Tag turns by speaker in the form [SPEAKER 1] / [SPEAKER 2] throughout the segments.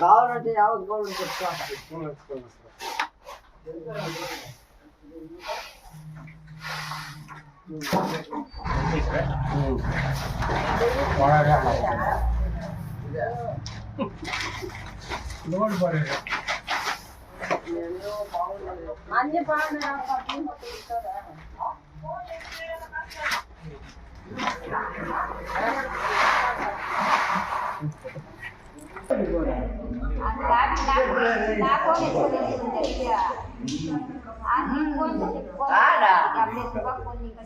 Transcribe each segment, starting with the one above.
[SPEAKER 1] కావాలంటే యావత్ గోల్డ్ చెప్తా
[SPEAKER 2] అన్ని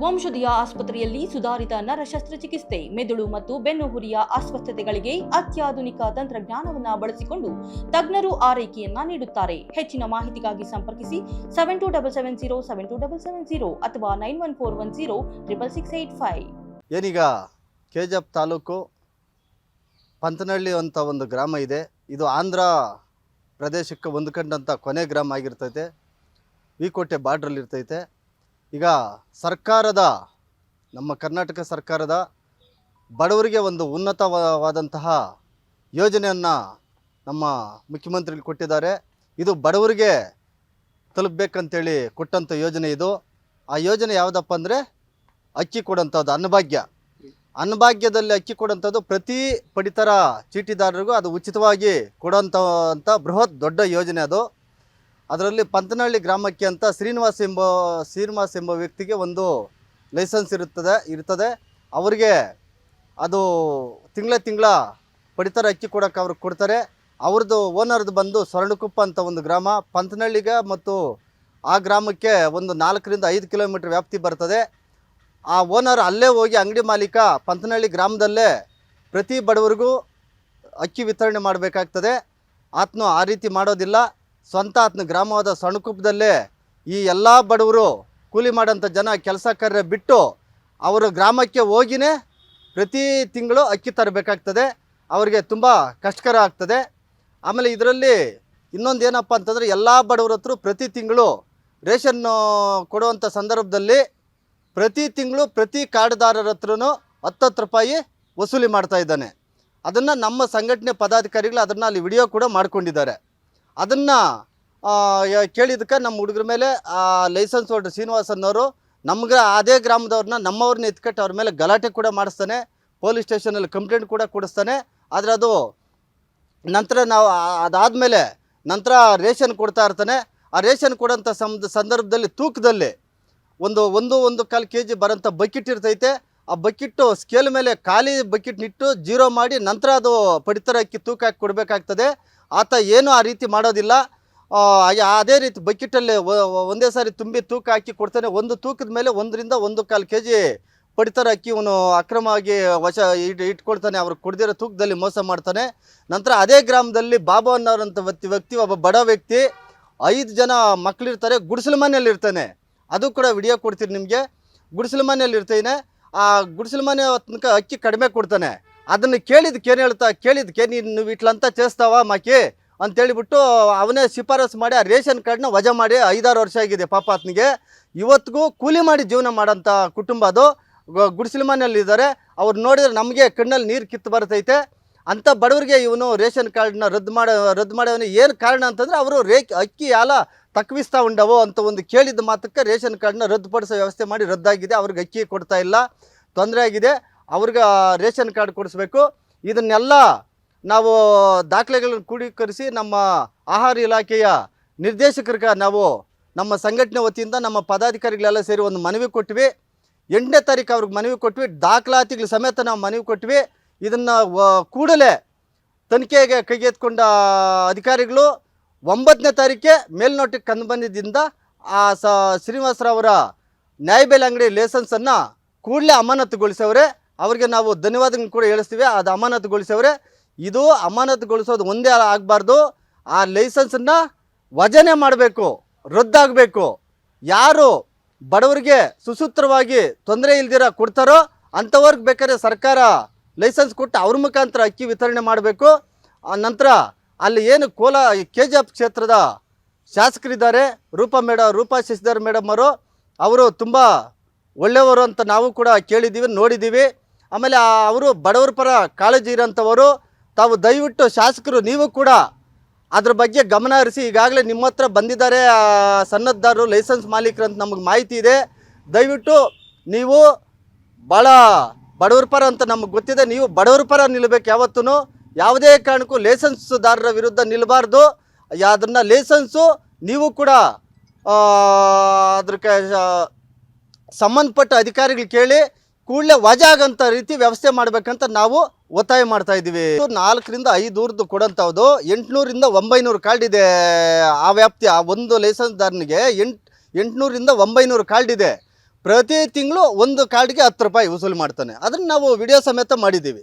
[SPEAKER 3] ವಂಶದಿಯ ಆಸ್ಪತ್ರೆಯಲ್ಲಿ ಸುಧಾರಿತ ನರ ಶಸ್ತ್ರಚಿಕಿತ್ಸೆ ಮೆದುಳು ಮತ್ತು ಬೆನ್ನುಹುರಿಯ ಅಸ್ವಸ್ಥತೆಗಳಿಗೆ ಅತ್ಯಾಧುನಿಕ ತಂತ್ರಜ್ಞಾನವನ್ನು ಬಳಸಿಕೊಂಡು ತಜ್ಞರು ಆರೈಕೆಯನ್ನ ನೀಡುತ್ತಾರೆ. ಹೆಚ್ಚಿನ ಮಾಹಿತಿಗಾಗಿ ಸಂಪರ್ಕಿಸಿ seven two double seven zero, seven two double seven zero ಅಥವಾ nine one four one zero, triple six eight five.
[SPEAKER 4] ಏನೀಗ ಕೆ ಜಿ ತಾಲೂಕು ಪಂತನಹಳ್ಳಿ ಅಂತ ಒಂದು ಗ್ರಾಮ ಇದೆ. ಇದು ಆಂಧ್ರ ಪ್ರದೇಶಕ್ಕೆ ಹೊಂದ್ಕೊಂಡಂಥ ಕೊನೆ ಗ್ರಾಮ ಆಗಿರ್ತೈತೆ. ವಿಕೋಟೆ ಬಾರ್ಡ್ರಲ್ಲಿ ಇರ್ತೈತೆ. ಈಗ ಸರ್ಕಾರದ, ನಮ್ಮ ಕರ್ನಾಟಕ ಸರ್ಕಾರದ ಬಡವರಿಗೆ ಒಂದು ಉನ್ನತವಾದಂತಹ ಯೋಜನೆಯನ್ನು ನಮ್ಮ ಮುಖ್ಯಮಂತ್ರಿಗಳು ಕೊಟ್ಟಿದ್ದಾರೆ. ಇದು ಬಡವರಿಗೆ ತಲುಪಬೇಕಂತೇಳಿ ಕೊಟ್ಟಂಥ ಯೋಜನೆ ಇದು. ಆ ಯೋಜನೆ ಯಾವುದಪ್ಪ ಅಂದರೆ ಅಕ್ಕಿ ಕೊಡೋಂಥದ್ದು, ಅನ್ನಭಾಗ್ಯ. ಅನ್ನಭಾಗ್ಯದಲ್ಲಿ ಅಕ್ಕಿ ಕೊಡೋಂಥದ್ದು ಪ್ರತಿ ಪಡಿತರ ಚೀಟಿದಾರರಿಗೂ ಅದು ಉಚಿತವಾಗಿ ಕೊಡೋಂಥ ಬೃಹತ್ ದೊಡ್ಡ ಯೋಜನೆ ಅದು. ಅದರಲ್ಲಿ ಪಂತನಹಳ್ಳಿ ಗ್ರಾಮಕ್ಕೆ ಅಂತ ಶ್ರೀನಿವಾಸ್ ಎಂಬ ಶ್ರೀನಿವಾಸ್ ಎಂಬ ವ್ಯಕ್ತಿಗೆ ಒಂದು ಲೈಸೆನ್ಸ್ ಇರುತ್ತದೆ, ಇರ್ತದೆ. ಅವರಿಗೆ ಅದು ತಿಂಗಳ ತಿಂಗಳ ಪಡಿತರ ಅಕ್ಕಿ ಕೊಡೋಕೆ ಅವ್ರಿಗೆ ಕೊಡ್ತಾರೆ. ಅವ್ರದ್ದು ಓನರ್ದು ಬಂದು ಸ್ವರ್ಣಕುಪ್ಪ ಅಂತ ಒಂದು ಗ್ರಾಮ. ಪಂತನಹಳ್ಳಿಗೆ ಮತ್ತು ಆ ಗ್ರಾಮಕ್ಕೆ ಒಂದು ನಾಲ್ಕರಿಂದ ಐದು ಕಿಲೋಮೀಟ್ರ್ ವ್ಯಾಪ್ತಿ ಬರ್ತದೆ. ಆ ಓನರ್ ಅಲ್ಲೇ ಹೋಗಿ ಅಂಗಡಿ ಮಾಲೀಕ ಪಂತನಹಳ್ಳಿ ಗ್ರಾಮದಲ್ಲೇ ಪ್ರತಿ ಬಡವರಿಗೂ ಅಕ್ಕಿ ವಿತರಣೆ ಮಾಡಬೇಕಾಗ್ತದೆ. ಆತನು ಆ ರೀತಿ ಮಾಡೋದಿಲ್ಲ. ಸ್ವಂತ ಆತನ ಗ್ರಾಮವಾದ ಸಣಕುಪ್ಪದಲ್ಲೇ ಈ ಎಲ್ಲ ಬಡವರು ಕೂಲಿ ಮಾಡೋಂಥ ಜನ ಕೆಲಸ ಕಾರ್ಯ ಬಿಟ್ಟು ಅವರು ಗ್ರಾಮಕ್ಕೆ ಹೋಗಿನೇ ಪ್ರತಿ ತಿಂಗಳು ಅಕ್ಕಿ ತರಬೇಕಾಗ್ತದೆ. ಅವರಿಗೆ ತುಂಬ ಕಷ್ಟಕರ ಆಗ್ತದೆ. ಆಮೇಲೆ ಇದರಲ್ಲಿ ಇನ್ನೊಂದು ಏನಪ್ಪ ಅಂತಂದರೆ ಎಲ್ಲ ಬಡವ್ರ ಹತ್ರ ಪ್ರತಿ ತಿಂಗಳು ರೇಷನ್ ಕೊಡುವಂಥ ಸಂದರ್ಭದಲ್ಲಿ ಪ್ರತಿ ತಿಂಗಳು ಪ್ರತಿ ಕಾರ್ಡ್ದಾರರ ಹತ್ರನೂ ಹತ್ತತ್ತು ರೂಪಾಯಿ ವಸೂಲಿ ಮಾಡ್ತಾ ಇದ್ದಾನೆ. ಅದನ್ನು ನಮ್ಮ ಸಂಘಟನೆ ಪದಾಧಿಕಾರಿಗಳು ಅದನ್ನು ಅಲ್ಲಿ ವಿಡಿಯೋ ಕೂಡ ಮಾಡ್ಕೊಂಡಿದ್ದಾರೆ. ಅದನ್ನು ಕೇಳಿದಕ್ಕೆ ನಮ್ಮ ಹುಡುಗರ ಮೇಲೆ, ಆ, ಲೈಸೆನ್ಸ್ ಹೋಲ್ಡರ್ ಶ್ರೀನಿವಾಸ್ ಅನ್ನೋರು, ನಮ್ಗೆ ಅದೇ ಗ್ರಾಮದವ್ರನ್ನ ನಮ್ಮವ್ರನ್ನ ಎತ್ಕಟ್ಟು ಅವ್ರ ಮೇಲೆ ಗಲಾಟೆ ಕೂಡ ಮಾಡಿಸ್ತಾನೆ, ಪೊಲೀಸ್ ಸ್ಟೇಷನಲ್ಲಿ ಕಂಪ್ಲೇಂಟ್ ಕೂಡ ಕೊಡಿಸ್ತಾನೆ, ಆದರೆ ಅದು ನಂತರ ನಾವು ಅದಾದಮೇಲೆ ನಂತರ ರೇಷನ್ ಕೊಡ್ತಾ ಇರ್ತಾನೆ, ಆ ರೇಷನ್ ಕೊಡೋಂಥ ಸಂದ ಸಂದರ್ಭದಲ್ಲಿ ತೂಕದಲ್ಲಿ ಒಂದು ಒಂದು ಒಂದು ಕಾಲು ಕೆ ಜಿ ಬರೋಂಥ ಬಕೆಟ್ ಇರ್ತೈತೆ, ಆ ಬಕೆಟ್ಟು ಸ್ಕೇಲ್ ಮೇಲೆ ಖಾಲಿ ಬಕೆಟ್ ನಿಟ್ಟು ಜೀರೋ ಮಾಡಿ ನಂತರ ಅದು ಪಡಿತರ ಅಕ್ಕಿ ತೂಕ ಹಾಕಿ ಕೊಡಬೇಕಾಗ್ತದೆ ಆತ ಏನು ಆ ರೀತಿ ಮಾಡೋದಿಲ್ಲ. ಅದೇ ರೀತಿ ಬಕೆಟಲ್ಲಿ ಒಂದೇ ಸಾರಿ ತುಂಬಿ ತೂಕ ಹಾಕಿ ಕೊಡ್ತಾನೆ. ಒಂದು ತೂಕದ ಮೇಲೆ ಒಂದರಿಂದ ಒಂದು ಕಾಲು ಕೆ ಜಿ ಪಡಿತರ ಅಕ್ಕಿ ಇವನು ಅಕ್ರಮವಾಗಿ ವಶ ಇಟ್, ಇಟ್ಕೊಳ್ತಾನೆ. ಅವ್ರು ಕುಡ್ದಿರೋ ತೂಕದಲ್ಲಿ ಮೋಸ ಮಾಡ್ತಾನೆ. ನಂತರ ಅದೇ ಗ್ರಾಮದಲ್ಲಿ ಬಾಬು ಅನ್ನೋರಂಥ ವ್ಯಕ್ತಿ ವ್ಯಕ್ತಿ, ಒಬ್ಬ ಬಡ ವ್ಯಕ್ತಿ, ಐದು ಜನ ಮಕ್ಕಳಿರ್ತಾರೆ ಗುಡಿಸಲು ಮನೆಯಲ್ಲಿ ಇರ್ತಾನೆ ಅದು ಕೂಡ ವಿಡಿಯೋ ಕೊಡ್ತೀನಿ ನಿಮಗೆ. ಗುಡಿಸಲು ಮನೆಯಲ್ಲಿ ಇರ್ತೇನೆ ಆ ಗುಡಿಸಲು ಮನೆ ತನಕ ಅಕ್ಕಿ ಕಡಿಮೆ ಕೊಡ್ತಾನೆ. ಅದನ್ನು ಕೇಳಿದಕ್ಕೆ ಏನು ಹೇಳ್ತಾ ಕೇಳಿದಕ್ಕೆ ನೀನು ಇಟ್ಲಂತ చేస్తావా ಮಾಕಿ ಅಂತೇಳಿಬಿಟ್ಟು ಅವನೇ ಶಿಫಾರಸು ಮಾಡಿ ಆ ರೇಷನ್ ಕಾರ್ಡ್ನ ವಜಾ ಮಾಡಿ ಐದಾರು ವರ್ಷ ಆಗಿದೆ ಪಾಪ ಆತನಿಗೆ ಇವತ್ತಿಗೂ ಕೂಲಿ ಮಾಡಿ ಜೀವನ ಮಾಡೋಂಥ ಕುಟುಂಬ ಅದು ಗ- ಗುಡಿಸಲು ಮನೆಯಲ್ಲಿದ್ದಾರೆ ಅವ್ರು ನೋಡಿದ್ರೆ ನಮಗೆ ಕಣ್ಣಲ್ಲಿ ನೀರು ಕಿತ್ತು ಬರ್ತೈತೆ ಅಂಥ ಬಡವರಿಗೆ ಇವನು ರೇಷನ್ ಕಾರ್ಡ್ನ ರದ್ದು ಮಾಡೋ ರದ್ದು ಮಾಡೋವನು ಏನು ಕಾರಣ ಅಂತಂದರೆ ಅವರು ರೇ ಅಕ್ಕಿ ಎಲ್ಲ ತಕ್ವಿಸ್ತಾ ಉಂಡವು ಅಂತ ಒಂದು ಕೇಳಿದ ಮಾತಕ್ಕೆ ರೇಷನ್ ಕಾರ್ಡ್ನ ರದ್ದುಪಡಿಸೋ ವ್ಯವಸ್ಥೆ ಮಾಡಿ ರದ್ದಾಗಿದೆ ಅವ್ರಿಗೆ ಅಕ್ಕಿ ಕೊಡ್ತಾ ಇಲ್ಲ ತೊಂದರೆ ಆಗಿದೆ ಅವ್ರಿಗೆ ರೇಷನ್ ಕಾರ್ಡ್ ಕೊಡಿಸ್ಬೇಕು. ಇದನ್ನೆಲ್ಲ ನಾವು ದಾಖಲೆಗಳನ್ನು ಕ್ರೋಢೀಕರಿಸಿ ನಮ್ಮ ಆಹಾರ ಇಲಾಖೆಯ ನಿರ್ದೇಶಕರಿಗೆ ನಾವು ನಮ್ಮ ಸಂಘಟನೆ ವತಿಯಿಂದ ನಮ್ಮ ಪದಾಧಿಕಾರಿಗಳೆಲ್ಲ ಸೇರಿ ಒಂದು ಮನವಿ ಕೊಟ್ವಿ. ಎಂಟನೇ ತಾರೀಕು ಅವ್ರಿಗೆ ಮನವಿ ಕೊಟ್ವಿ. ದಾಖಲಾತಿಗಳ ಸಮೇತ ನಾವು ಮನವಿ ಕೊಟ್ವಿ. ಇದನ್ನು ಕೂಡಲೇ ತನಿಖೆಗೆ ಕೈಗೆತ್ಕೊಂಡ ಅಧಿಕಾರಿಗಳು ಒಂಬತ್ತನೇ ತಾರೀಕೆ ಮೇಲ್ನೋಟಕ್ಕೆ ಕಂಡು ಬಂದಿದ್ದರಿಂದ ಆ ಸ ಶ್ರೀನಿವಾಸರಾವರ ನ್ಯಾಯಬೆಲೆ ಅಂಗಡಿ ಲೈಸೆನ್ಸನ್ನು ಕೂಡಲೇ ಅಮಾನತುಗೊಳಿಸವ್ರೆ. ಅವ್ರಿಗೆ ನಾವು ಧನ್ಯವಾದ ಕೂಡ ಹೇಳಿಸ್ತೀವಿ. ಅದು ಅಮಾನತುಗೊಳಿಸವ್ರೆ ಇದು ಅಮಾನತುಗೊಳಿಸೋದು ಒಂದೇ ಆಗಬಾರ್ದು. ಆ ಲೈಸೆನ್ಸನ್ನು ವಜನೆ ಮಾಡಬೇಕು, ರದ್ದಾಗಬೇಕು. ಯಾರು ಬಡವರಿಗೆ ಸುಸೂತ್ರವಾಗಿ ತೊಂದರೆ ಇಲ್ದಿರ ಕೊಡ್ತಾರೋ ಅಂಥವ್ರಿಗೆ ಬೇಕಾದ್ರೆ ಸರ್ಕಾರ ಲೈಸೆನ್ಸ್ ಕೊಟ್ಟು ಅವ್ರ ಮುಖಾಂತರ ಅಕ್ಕಿ ವಿತರಣೆ ಮಾಡಬೇಕು. ಆ ನಂತರ ಅಲ್ಲಿ ಏನು ಕೋಲ ಕೆ ಜಿ ಎಫ್ ಕ್ಷೇತ್ರದ ಶಾಸಕರಿದ್ದಾರೆ. ರೂಪಾ ಮೇಡಮ್ ರೂಪಾ ಶಶಿಧರ್ ಮೇಡಮ್ ಅವರು ಅವರು ತುಂಬ ಒಳ್ಳೆಯವರು ಅಂತ ನಾವು ಕೂಡ ಕೇಳಿದ್ದೀವಿ, ನೋಡಿದ್ದೀವಿ. ಆಮೇಲೆ ಅವರು ಬಡವ್ರ ಪರ ಕಾಳಜಿ ಇರೋಂಥವರು, ತಾವು ದಯವಿಟ್ಟು ಶಾಸಕರು, ನೀವು ಕೂಡ ಅದ್ರ ಬಗ್ಗೆ ಗಮನ ಹರಿಸಿ, ಈಗಾಗಲೇ ನಿಮ್ಮ ಹತ್ರ ಬಂದಿದ್ದಾರೆ ಸನ್ನದ್ದಾರರು ಲೈಸೆನ್ಸ್ ಮಾಲೀಕರು ಅಂತ ನಮಗೆ ಮಾಹಿತಿ ಇದೆ. ದಯವಿಟ್ಟು ನೀವು ಭಾಳ ಬಡವ್ರ ಪರ ಅಂತ ನಮಗೆ ಗೊತ್ತಿದೆ, ನೀವು ಬಡವ್ರ ಪರ ನಿಲ್ಲಬೇಕು ಯಾವತ್ತೂ ಯಾವುದೇ ಕಾರಣಕ್ಕೂ ಲೈಸೆನ್ಸ್ದಾರರ ವಿರುದ್ಧ ನಿಲ್ಲಬಾರ್ದು ಅದನ್ನು ಲೈಸೆನ್ಸು, ನೀವು ಕೂಡ ಅದಕ್ಕೆ ಸಂಬಂಧಪಟ್ಟ ಅಧಿಕಾರಿಗಳು ಕೇಳಿ ಕೂಡಲೇ ವಜಾ ಆಗಂತ ರೀತಿ ವ್ಯವಸ್ಥೆ ಮಾಡ್ಬೇಕಂತ ನಾವು ಒತ್ತಾಯ ಮಾಡ್ತಾ ಇದ್ದೀವಿ. ಇದು ನಾಲ್ಕರಿಂದ ಐದು ಊರ್ದು ಕೊಡೋಂಥದ್ದು ಎಂಟುನೂರಿಂದ ಒಂಬೈನೂರು ಕಾರ್ಡ್ ಇದೆ ಆ ವ್ಯಾಪ್ತಿ, ಆ ಒಂದು ಲೈಸೆನ್ಸ್ದಾರನಿಗೆ ಎಂಟು, ಎಂಟುನೂರಿಂದ ಒಂಬೈನೂರು ಕಾರ್ಡ್ ಇದೆ. ಪ್ರತಿ ತಿಂಗಳು ಒಂದು ಕಾರ್ಡ್ಗೆ ಹತ್ತು ರೂಪಾಯಿ ವಸೂಲಿ ಮಾಡ್ತಾನೆ. ಅದನ್ನು ನಾವು ವಿಡಿಯೋ ಸಮೇತ ಮಾಡಿದ್ದೀವಿ.